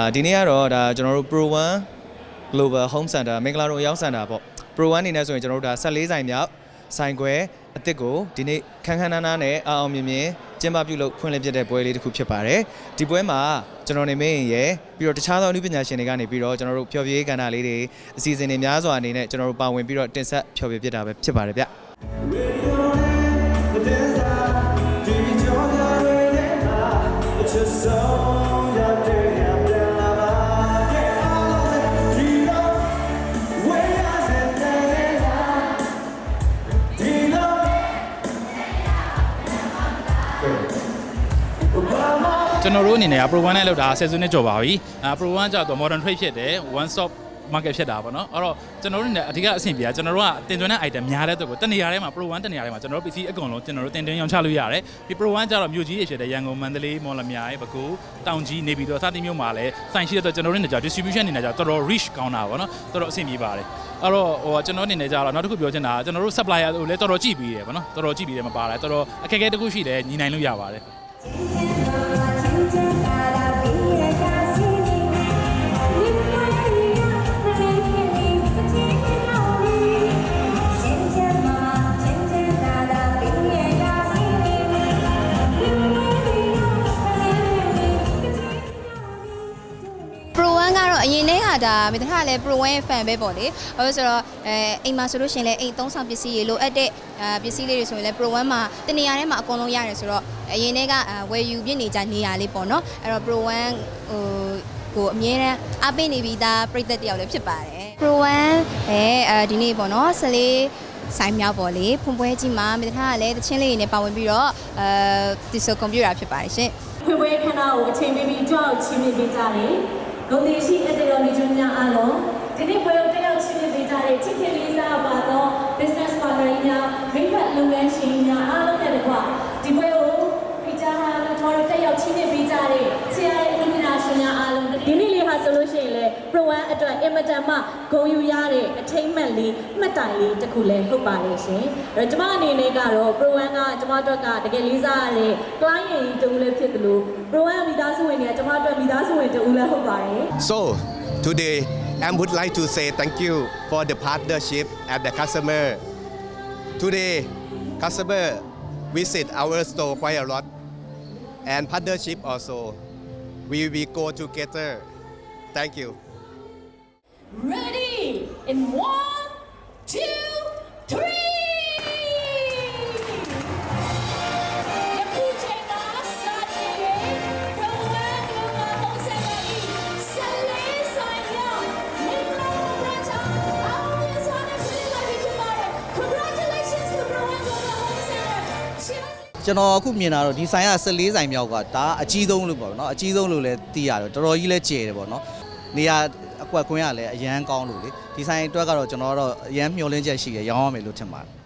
အာဒီနေ့ကတော့ဒါကျွန်တော်တို့ Pro 1 Global Home Center မင်္ဂလာတို့အရောက်စင်တာပေါ့ Pro 1အနေနဲ့ဆိုရင်ကျွန်တော်တို့ဒါ14ဆိုင်မြောက်ဆိုင်ခွဲအစ်စ်ကိုဒီနေ့ခန်းခန်းနားနားနဲ့အအောင်မြင်မြင်ကျင်းပပြုလုပ်ဖွင့်လှစ်ပြတဲ့ပွဲလေးတစ်ခုဖြစ်ပါတယ်ဒီပွဲမှာကျွန်တော်နေမင်းရဲ့ပြီးတော့တခြားသောအနုပညာရှင်တွေကနေပြီးတော့ကျွန်တော်တို့ဖျော်ဖြေရေးကဏ္ဍလေးတွေအစီအစဉ်တွေများစွာအနေနဲ့ကျွန်တော်တို့ပါဝင်ပြီးတော့တင်ဆက်ဖျော်ဖြေပြတာပဲဖြစ်ပါတယ်ဗျ ကျွန်တော်တို့အနေနဲ့က Pro 1နဲ့လောက်တာဆယ်စုနှစ်ကျော်ပါပြီ။အဲ Pro 1ကျတော့ modern trade ဖြစ်တယ် one stop market ဖြစ်တာပေါ့နော်။အဲ့တော့ကျွန်တော်တို့အနေနဲ့အဓိကအဆင်ပြေတာကျွန်တော်တို့ကတင်သွင်းတဲ့ item များတဲ့အတွက်ကိုတနေရာထဲမှာ Pro 1တနေရာထဲမှာကျွန်တော်တို့ PC အကုန်လုံးကျွန်တော်တို့တင်သွင်းရောင်းချလို့ရတယ်။ဒီ Pro 1ကျတော့မြို့ကြီးတွေဖြစ်တဲ့ရန်ကုန်မန္တလေးမော်လမြိုင်ပဲခူးတောင်ကြီးနေပြည်တော်စသဖြင့်မြို့မှာလည်းစိုင်ရှိတဲ့အတွက်ကျွန်တော်တို့အနေနဲ့ကျ distribution အနေနဲ့ကျတော်တော် reach ကောင်းတာပေါ့နော်။တော်တော်အဆင်ပြေပါတယ်။အဲ့တော့ဟိုကျွန်တော်အနေနဲ့ကျတော့နောက်တစ်ခုပြောချင်တာကကျွန်တော်တို့ supplier ကိုလည်းတော်တော်ကြည့်ပြီးတယ်ပေါ့နော်။တော်တော်ကြည့်ပြီးတယ်မပါလား။တော်တော်အခက်အခဲတစ်ခုရှိတယ်ညီနိုင်လို့ရပါတယ်။ ပရို1ကတော့အရင်တည်းကဒါမိသားစုလည်း Pro 1ရဲ့ fan ပဲပေါ့လေ။ဘာလို့လဲဆိုတော့အဲအိမ်မှာဆိုလို့ရှရင်လည်းအိမ်သုံးဆောင်ပစ္စည်းတွေလိုအပ်တဲ့အဲပစ္စည်းလေးတွေဆိုရင်လည်း Pro 1မှာတနေရာထဲမှာအကုန်လုံးရတယ်ဆိုတော့အရင်တည်းကအဲဝယ်ယူပြနေကြနေရာလေးပေါ့နော်။အဲ့တော့ Pro 1ဟိုကိုအမြဲတမ်းအားပေးနေပြီးသားပြည်သက်တယောက်လည်းဖြစ်ပါတယ်။ Pro 1အဲအဲဒီနေ့ပေါ့နော်ဆလေးဆိုင်မြောက်ပေါ့လေဖွန်ပွဲကြီးမှာမိသားစုကလည်းတချင်းလေးတွေနဲ့ပါဝင်ပြီးတော့အဲဒီဆိုကွန်ပျူတာဖြစ်ပါတယ်ရှင်။ဖွေပွဲခဏကိုအချိန်ပေးပြီးကြောက်ချင်းမြင်ပေးကြတယ်။ ဂုဏ်သိရှိအတေတော်မိကျွန်းများအားလုံးဒီနေ့ပွဲကိုတက်ရောက်ချင်းမြင်ပေးကြတဲ့ချစ်ခင်လေးစားပါသော business partner များမိဖက်လုပ်ငန်းရှင်များအားလုံးနဲ့တကွဒီပွဲကိုဖိတ်ကြားထားလို့ကျွန်တော်တို့တက်ရောက်ချင်းမြင်ပေးကြတဲ့ဆရာရဲ့ illumination များအားလုံးဒီနေ့လေးဟာဆိုလို့ရှိ ရင်လေ Pro 1အတွက်အင်မတန်မှဂုဏ်ယူရတဲ့အထိမ့်မှတ်လေးမှတ်တိုင်လေးတစ်ခုလည်းဟုတ်ပါရဲ့ရှင်။အဲ့တော့ကျွန်မအနေနဲ့ကတော့ Pro 1ကကျွန်မတို့ကတကယ်လေးစားရတဲ့ client ကြီးတူလည်းဖြစ်တယ်လို့ Pro 1မိသားစုဝင်တွေကကျွန်မတို့မိသားစုဝင်တူလည်းဟုတ်ပါတယ် So today I would like to say thank you for the partnership and the customer. Today customer visit our store quite a lot and partnership also. We will go together. Thank you. Ready in one, two, three. ယခုချိန်မှာစတင်၍ Pro 1 Global Home Center ၏14ဆိုင်မြောက်မင်္ဂလာပွဲချအောင်မြင်စွာနဲ့ပြုလုပ်လိုက်ပြီဖြစ်ပါတယ် Congratulations to Pro 1 Global Home Center. Cheers. ကျွန်တော်အခုမြင်တာတော့ဒီဆိုင်က14ဆိုင်မြောက်ကဒါအကြီးဆုံးလို့ပေါ့နော်အကြီးဆုံးလို့လည်းသိရတယ်တော်တော်ကြီးလည်းကျယ်တယ်ပေါ့နော်နေရာ အကွက်ကွင်းကလည်းအရန်ကောင်းလို့လေဒီဆိုင်အတွက်ကတော့ကျွန်တော်ကတော့အရန်မျှော်လင့်ချက်ရှိတယ်ရောင်းရမယ်လို့ထင်ပါတယ်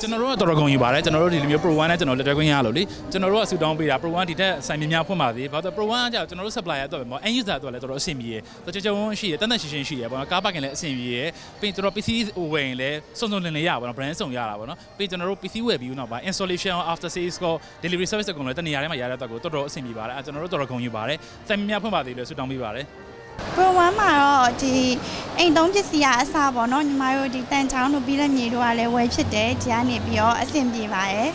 ကျွန်တော်တို့ကတော်တော်ဂုဏ်ယူပါတယ်ကျွန်တော်တို့ဒီလိုမျိုး Pro 1နဲ့ကျွန်တော်လက်တွဲခွင့်ရလို့လေကျွန်တော်တို့ကဆူတောင်းပေးတာ Pro 1ဒီထက်ဆိုင်မြများဖွင့်ပါသေးဘာလို့ Pro 1ကကြောင့်ကျွန်တော်တို့ supplier အတွက်ပဲပေါ့ end user အတွက်လည်းတော်တော်အဆင်ပြေရယ်တော်ကြကြဝန်းရှိရယ်တန်တန်ရှင်းရှင်းရှိရယ်ပေါ့နော်ကားပါကင်လည်းအဆင်ပြေရယ်ပြီးကျွန်တော် PC ဝယ်ရင်လည်းစုံစုံလင်လင်ရပါတော့ brand စုံရတာပေါ့နော်ပြီးကျွန်တော်တို့ PC ဝယ်ပြီးနောက်ပါ installation after sales ကို delivery service အကုန်လုံးတနေရာထဲမှာရတဲ့အတွက်ကိုတော်တော်အဆင်ပြေပါတယ်အဲကျွန်တော်တို့တော်တော်ဂုဏ်ယူပါတယ်ဆိုင်မြများဖွင့်ပါသေးလို့ဆူတောင်းပေးပါတယ် Pro 1မှာတော့ဒီအိမ်သုံးပစ္စည်းကအစပေါ့နော်ညီမတို့ဒီတန်ချောင်းတို့ပြီးလက်မြေတို့ကလည်းဝယ်ဖြစ်တယ်ဒီကနေပြီးတော့အဆင်ပြေပါတယ်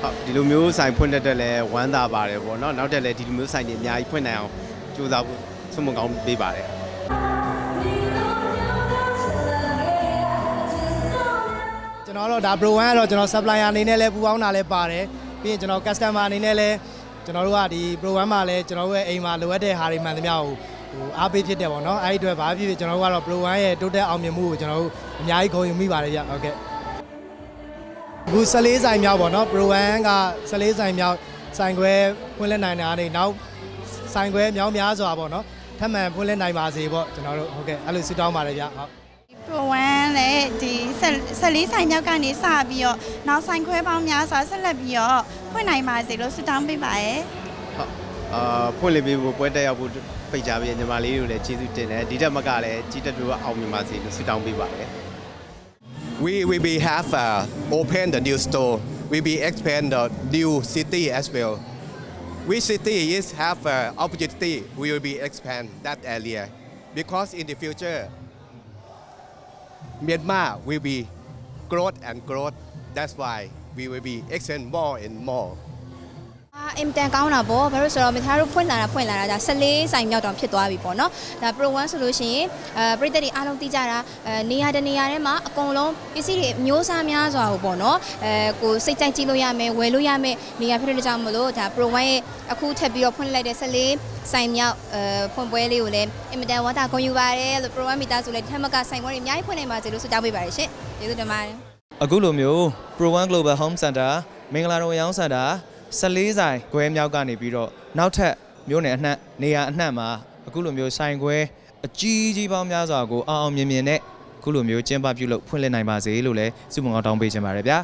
ဟုတ်ဒီလိုမျိုးဆိုင်ဖွင့်တဲ့အတွက်လည်းဝမ်းသာပါတယ်ပေါ့နော်နောက်တက်လည်းဒီလိုမျိုးဆိုင်တွေအများကြီးဖွင့်နိုင်အောင်ကြိုးစားဖို့ဆုမကောင်းပေးပါတယ်ကျွန်တော်တော့ဒါ Pro 1ကတော့ကျွန်တော် supplier အနေနဲ့လည်းပူပေါင်းတာလည်းပါတယ်ပြီးရင်ကျွန်တော် customer အနေနဲ့လည်းကျွန်တော်တို့ကဒီ Pro 1မှာလည်းကျွန်တော်တို့ရဲ့အိမ်မှာလိုအပ်တဲ့ဟာတွေမှန်သမျှကို ဟိုအားပေးဖြစ်တယ်ပေါ့နော်အဲ့ဒီအတွက်ဘာဖြစ်ဖြစ်ကျွန်တော်တို့ကတော့ Pro 1ရဲ့ total အောင်မြင်မှုကိုကျွန်တော်တို့အများကြီးဂုဏ်ယူမိပါတယ်ဗျဟုတ်ကဲ့အခု14ဆိုင်မြောက်ပေါ့နော် Pro 1က14ဆိုင်မြောက်ဆိုင်ခွဲဖွင့်လက်နိုင်တာကနေနောက်ဆိုင်ခွဲမြောင်းများစွာပေါ့နော်ထပ်မံဖွင့်လက်နိုင်ပါစေပေါ့ကျွန်တော်တို့ဟုတ်ကဲ့အဲ့လိုဆုတောင်းပါတယ်ဗျဟုတ် Pro 1န်းလည်းဒီ14ဆိုင်မြောက်ကနေစပြီးတော့နောက်ဆိုင်ခွဲပေါင်းများစွာဆက်လက်ပြီးတော့ဖွင့်နိုင်ပါစေလို့ဆုတောင်းပေးပါရယ်ဟုတ်အာဖွင့်လှစ်ပေးဖို့ပွဲတက်ရောက်ဖို့ ဖိတ်ကြားပြီးညီမလေးတို့လည်းကျေးဇူးတင်တယ်ဒီတက်မကလည်းကြီးတက်တို့အောင်မြင်ပါစေလို့ဆုတောင်းပေးပါတယ် We will be have uh, open the new store. We will expand the new city as well. Which city is have uh, opportunity, we will be expand that area because in the future, Myanmar will be growth and growth. That's why we will be expand more and more. အာအင်တန်ကောင်းတာပေါ့ဘာလို့ဆိုတော့မိသားတို့ဖွင့်လာတာဖွင့်လာတာဒါ14ဆိုင်မြောက်တောင်ဖြစ်သွားပြီပေါ့နော်ဒါ Pro 1ဆိုလို့ရှိရင်အဲပြည်သက်တွေအားလုံးသိကြတာအဲနေရာတနေရာထဲမှာအကုန်လုံးပစ္စည်းတွေအမျိုးအစားများစွာကိုပေါ့နော်အဲကိုစိတ်ကြိုက်ကြည့်လို့ရမယ်ဝယ်လို့ရမယ်နေရာဖြစ်တဲ့ကြောင့်မလို့ဒါ Pro 1ရဲ့အခုထပ်ပြီးတော့ဖွင့်လိုက်တဲ့14ဆိုင်မြောက်အဲဖွင့်ပွဲလေးကိုလည်းအင်တန်ဝါတာဂုဏ်ယူပါတယ်လို့ Pro 1မိသားစုလည်းဒီထက်မကဆိုင်ပွဲတွေအများကြီးဖွင့်နိုင်ပါစေလို့ဆုတောင်းပေးပါတယ်ရှင်ကျေးဇူးတင်ပါတယ်အခုလိုမျိုး Pro One Global Home Center မင်္ဂလာတော်ရောင်းစတာ 14ဆိုင်ခွဲမြောက်ကနေပြီးတော့နောက်ထပ်မြို့နယ်အနှံ့နေရာအနှံ့မှာအခုလိုမျိုးဆိုင်ခွဲအကြီးကြီးပေါင်းများစွာကိုအောင်အောင်မြင်မြင်နဲ့အခုလိုမျိုးကျင်းပပြုလုပ်ဖွင့်လှစ်နိုင်ပါစေလို့လည်းစုမုံအောင်တောင်းပေးချင်ပါတယ်ဗျာ